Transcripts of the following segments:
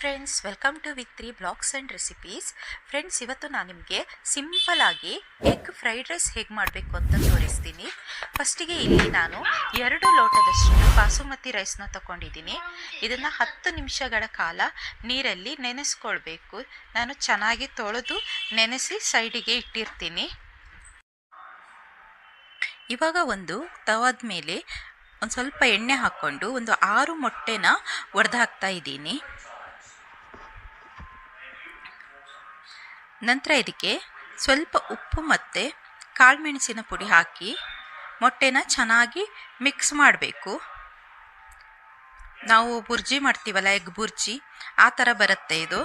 Friends welcome to with three blogs and recipes friends ಇವತ್ತು ನಾನು ನಿಮಗೆ ಸಿಂಪಲ್ ಆಗಿ ಎಗ್ ಫ್ರೈಡ್ ರೈಸ್ ಹೇಗೆ ಮಾಡಬೇಕು ಅಂತ ತೋರಿಸ್ತೀನಿ. ಫಸ್ಟಿಗೆ ಇಲ್ಲಿ ನಾನು ಎರಡು ಲೋಟದಷ್ಟು ಬಾಸುಮತಿ ರೈಸ್ನ ತಗೊಂಡಿದ್ದೀನಿ. ಇದನ್ನು ಹತ್ತು ನಿಮಿಷಗಳ ಕಾಲ ನೀರಲ್ಲಿ ನೆನೆಸ್ಕೊಳ್ಬೇಕು. ನಾನು ಚೆನ್ನಾಗಿ ತೊಳೆದು ನೆನೆಸಿ ಸೈಡಿಗೆ ಇಟ್ಟಿರ್ತೀನಿ. ಇವಾಗ ಒಂದು ತವಾದ ಮೇಲೆ ಒಂದು ಸ್ವಲ್ಪ ಎಣ್ಣೆ ಹಾಕ್ಕೊಂಡು ಒಂದು ಆರು ಮೊಟ್ಟೆನ ಒಡೆದು ಹಾಕ್ತಾ ಇದ್ದೀನಿ. ನಂತರ ಇದಕ್ಕೆ ಸ್ವಲ್ಪ ಉಪ್ಪು ಮತ್ತು ಕಾಳುಮೆಣಸಿನ ಪುಡಿ ಹಾಕಿ ಮೊಟ್ಟೆನ ಚೆನ್ನಾಗಿ ಮಿಕ್ಸ್ ಮಾಡಬೇಕು. ನಾವು ಬುರ್ಜಿ ಮಾಡ್ತೀವಲ್ಲ ಎಗ್ ಬುರ್ಜಿ ಆ ಥರ ಬರುತ್ತೆ ಇದು.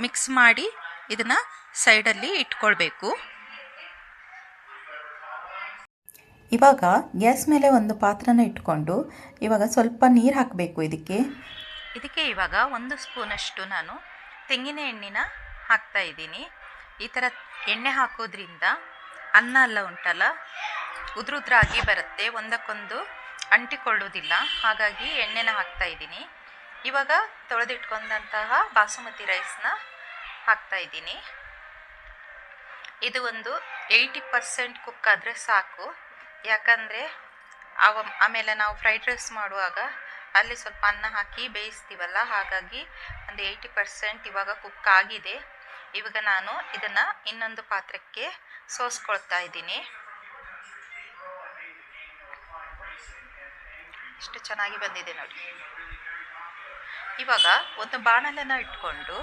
ಮಿಕ್ಸ್ ಮಾಡಿ ಇದನ್ನು ಸೈಡಲ್ಲಿ ಇಟ್ಕೊಳ್ಬೇಕು. ಇವಾಗ ಗ್ಯಾಸ್ ಮೇಲೆ ಒಂದು ಪಾತ್ರನ ಇಟ್ಕೊಂಡು ಇವಾಗ ಸ್ವಲ್ಪ ನೀರು ಹಾಕಬೇಕು ಇದಕ್ಕೆ. ಇದಕ್ಕೆ ಇವಾಗ ಒಂದು ಸ್ಪೂನಷ್ಟು ನಾನು ತೆಂಗಿನ ಎಣ್ಣೆನ ಹಾಕ್ತಾ ಇದ್ದೀನಿ. ಈ ಥರ ಎಣ್ಣೆ ಹಾಕೋದ್ರಿಂದ ಅನ್ನ ಎಲ್ಲ ಉಂಟಲ್ಲ? ಉದ್ರುದ್ರಾಗಿ ಬರುತ್ತೆ. ಒಂದಕ್ಕೊಂದು ಅಂಟಿಕೊಳ್ಳೋದಿಲ್ಲ ಹಾಗಾಗಿ ಎಣ್ಣೆನ ಹಾಕ್ತಾ ಇದ್ದೀನಿ. ಇವಾಗ ತೊಳೆದಿಟ್ಕೊಂಡಂತಹ ಬಾಸುಮತಿ ರೈಸ್ನ ಹಾಕ್ತಾ ಇದ್ದೀನಿ. ಇದು ಒಂದು ಏಯ್ಟಿ ಪರ್ಸೆಂಟ್ ಕುಕ್ ಆದರೆ ಸಾಕು. ಯಾಕಂದರೆ ಅವ ಆಮೇಲೆ ನಾವು ಫ್ರೈಡ್ ರೈಸ್ ಮಾಡುವಾಗ ಅಲ್ಲಿ ಸ್ವಲ್ಪ ಅನ್ನ ಹಾಕಿ ಬೇಯಿಸ್ತೀವಲ್ಲ? ಹಾಗಾಗಿ ಒಂದು ಏಯ್ಟಿ ಪರ್ಸೆಂಟ್ ಇವಾಗ ಕುಕ್ ಆಗಿದೆ. ಇವಾಗ ನಾನು ಇದನ್ನು ಇನ್ನೊಂದು ಪಾತ್ರಕ್ಕೆ ಸೋಸ್ಕೊಳ್ತಾ ಇದ್ದೀನಿ. ಇಷ್ಟು ಚೆನ್ನಾಗಿ ಬಂದಿದೆ ನೋಡಿ. ಇವಾಗ ಒಂದು ಬಾಣಲೆನ ಇಟ್ಕೊಂಡು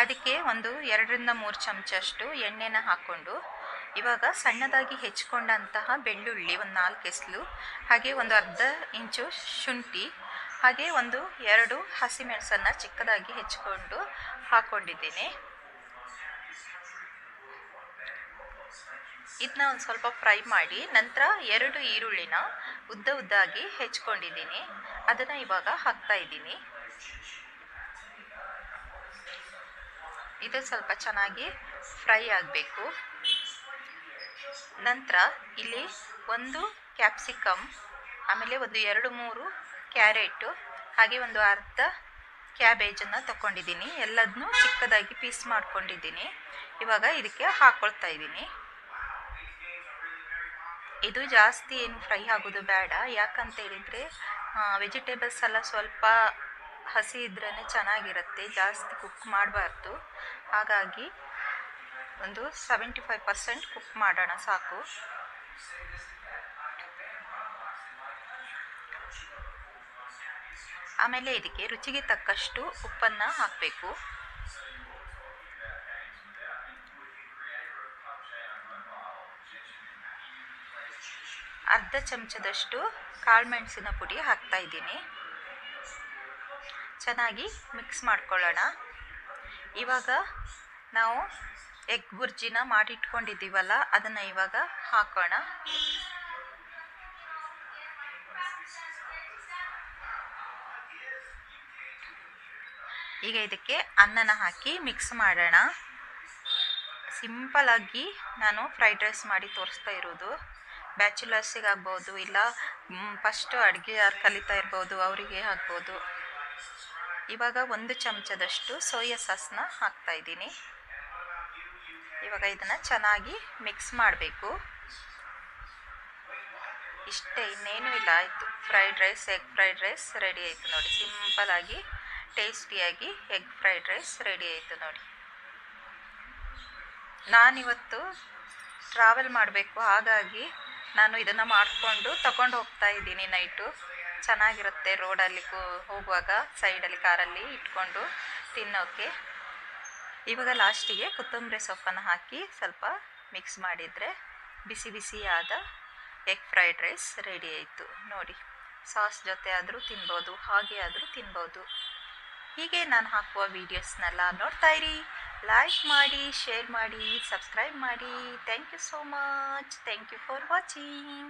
ಅದಕ್ಕೆ ಒಂದು ಎರಡರಿಂದ ಮೂರು ಚಮಚಷ್ಟು ಎಣ್ಣೆನ ಹಾಕ್ಕೊಂಡು ಇವಾಗ ಸಣ್ಣದಾಗಿ ಹೆಚ್ಕೊಂಡಂತಹ ಬೆಳ್ಳುಳ್ಳಿ ಒಂದು ನಾಲ್ಕು ಎಸ್ಲು ಹಾಗೆ ಒಂದು ಅರ್ಧ ಇಂಚು ಶುಂಠಿ, ಹಾಗೆ ಒಂದು ಎರಡು ಹಸಿಮೆಣಸನ್ನು ಚಿಕ್ಕದಾಗಿ ಹೆಚ್ಕೊಂಡು ಹಾಕ್ಕೊಂಡಿದ್ದೀನಿ ಇದನ್ನ ಒಂದು ಸ್ವಲ್ಪ ಫ್ರೈ ಮಾಡಿ ನಂತರ ಎರಡು ಈರುಳ್ಳಿನ ಉದ್ದ ಉದ್ದಾಗಿ ಹೆಚ್ಕೊಂಡಿದ್ದೀನಿ. ಅದನ್ನು ಇವಾಗ ಹಾಕ್ತಾ ಇದ್ದೀನಿ. ಇದು ಸ್ವಲ್ಪ ಚೆನ್ನಾಗಿ ಫ್ರೈ ಆಗಬೇಕು. ನಂತರ ಇಲ್ಲಿ ಒಂದು ಕ್ಯಾಪ್ಸಿಕಮ್ ಆಮೇಲೆ ಒಂದು ಎರಡು ಮೂರು ಕ್ಯಾರೆಟು, ಹಾಗೆ ಒಂದು ಅರ್ಧ ಕ್ಯಾಬೇಜನ್ನು ತಗೊಂಡಿದ್ದೀನಿ ಎಲ್ಲದನ್ನೂ ಚಿಕ್ಕದಾಗಿ ಪೀಸ್ ಮಾಡ್ಕೊಂಡಿದ್ದೀನಿ. ಇವಾಗ ಇದಕ್ಕೆ ಹಾಕ್ಕೊಳ್ತಾ ಇದ್ದೀನಿ. ಇದು ಜಾಸ್ತಿ ಏನು ಫ್ರೈ ಆಗೋದು ಬೇಡ. ಯಾಕಂತ ಹೇಳಿದರೆ ವೆಜಿಟೇಬಲ್ಸ್ ಎಲ್ಲ ಸ್ವಲ್ಪ ಹಸಿ ಇದ್ರೇ ಚೆನ್ನಾಗಿರುತ್ತೆ, ಜಾಸ್ತಿ ಕುಕ್ ಮಾಡಬಾರ್ದು. ಹಾಗಾಗಿ ಒಂದು ಸೆವೆಂಟಿ ಫೈವ್ ಪರ್ಸೆಂಟ್ ಕುಕ್ ಮಾಡೋಣ ಸಾಕು. ಆಮೇಲೆ ಇದಕ್ಕೆ ರುಚಿಗೆ ತಕ್ಕಷ್ಟು ಉಪ್ಪನ್ನು ಹಾಕಬೇಕು. ಅರ್ಧ ಚಮಚದಷ್ಟು ಕಾಳುಮೆಣಸಿನ ಪುಡಿ ಹಾಕ್ತಾ ಇದ್ದೀನಿ. ಚೆನ್ನಾಗಿ ಮಿಕ್ಸ್ ಮಾಡ್ಕೊಳ್ಳೋಣ. ಇವಾಗ ನಾವು ಎಗ್ ಬುರ್ಜಿನ ಮಾಡಿಟ್ಕೊಂಡಿದ್ದೀವಲ್ಲ, ಅದನ್ನು ಇವಾಗ ಹಾಕೋಣ. ಈಗ ಇದಕ್ಕೆ ಅನ್ನನ ಹಾಕಿ ಮಿಕ್ಸ್ ಮಾಡೋಣ. ಸಿಂಪಲಾಗಿ ನಾನು ಫ್ರೈಡ್ ರೈಸ್ ಮಾಡಿ ತೋರಿಸ್ತಾ ಇರೋದು. ಬ್ಯಾಚುಲರ್ಸಿಗೆ ಆಗ್ಬೋದು, ಇಲ್ಲ ಫಸ್ಟು ಅಡುಗೆ ಯಾರು ಕಲಿತಾ ಇರ್ಬೋದು, ಅವರಿಗೆ ಆಗ್ಬೋದು. ಇವಾಗ ಒಂದು ಚಮಚದಷ್ಟು ಸೋಯಾ ಸಾಸ್ನ ಹಾಕ್ತಾ ಇದ್ದೀನಿ. ಇವಾಗ ಇದನ್ನು ಚೆನ್ನಾಗಿ ಮಿಕ್ಸ್ ಮಾಡಬೇಕು. ಇಷ್ಟೇ, ಇನ್ನೇನು ಇಲ್ಲ, ಆಯಿತು. Fried rice egg fried rice ready ಆಯಿತು ನೋಡಿ. ಸಿಂಪಲಾಗಿ ಟೇಸ್ಟಿಯಾಗಿ ಎಗ್ ಫ್ರೈಡ್ ರೈಸ್ ರೆಡಿ ಆಯಿತು ನೋಡಿ. ನಾನಿವತ್ತು ಟ್ರಾವೆಲ್ ಮಾಡಬೇಕು, ಹಾಗಾಗಿ ನಾನು ಇದನ್ನು ಮಾಡಿಕೊಂಡು ತಗೊಂಡು ಹೋಗ್ತಾ ಇದ್ದೀನಿ ನೈಟು ಚೆನ್ನಾಗಿರುತ್ತೆ ರೋಡಲ್ಲಿ ಹೋಗುವಾಗ ಸೈಡಲ್ಲಿ ಕಾರಲ್ಲಿ ಇಟ್ಕೊಂಡು ತಿನ್ನೋಕ್ಕೆ ಇವಾಗ ಲಾಸ್ಟಿಗೆ ಕೊತ್ತಂಬರಿ ಸೊಪ್ಪನ್ನು ಹಾಕಿ ಸ್ವಲ್ಪ ಮಿಕ್ಸ್ ಮಾಡಿದರೆ ಬಿಸಿ ಬಿಸಿಯಾದ ಎಗ್ ಫ್ರೈಡ್ ರೈಸ್ ರೆಡಿ ಆಯಿತು. ನೋಡಿ ಸಾಸ್ ಜೊತೆ ಆದರೂ ತಿನ್ಬೋದು, ಹಾಗೆ ಆದರೂ ತಿನ್ಬೋದು. ಹೀಗೆ ನಾನು ಹಾಕುವ ವೀಡಿಯೋಸ್ನೆಲ್ಲ ನೋಡ್ತಾಯಿರಿ ಲೈಕ್ ಮಾಡಿ ಶೇರ್ ಮಾಡಿ ಸಬ್ಸ್ಕ್ರೈಬ್ ಮಾಡಿ. Thank you so much thank you for watching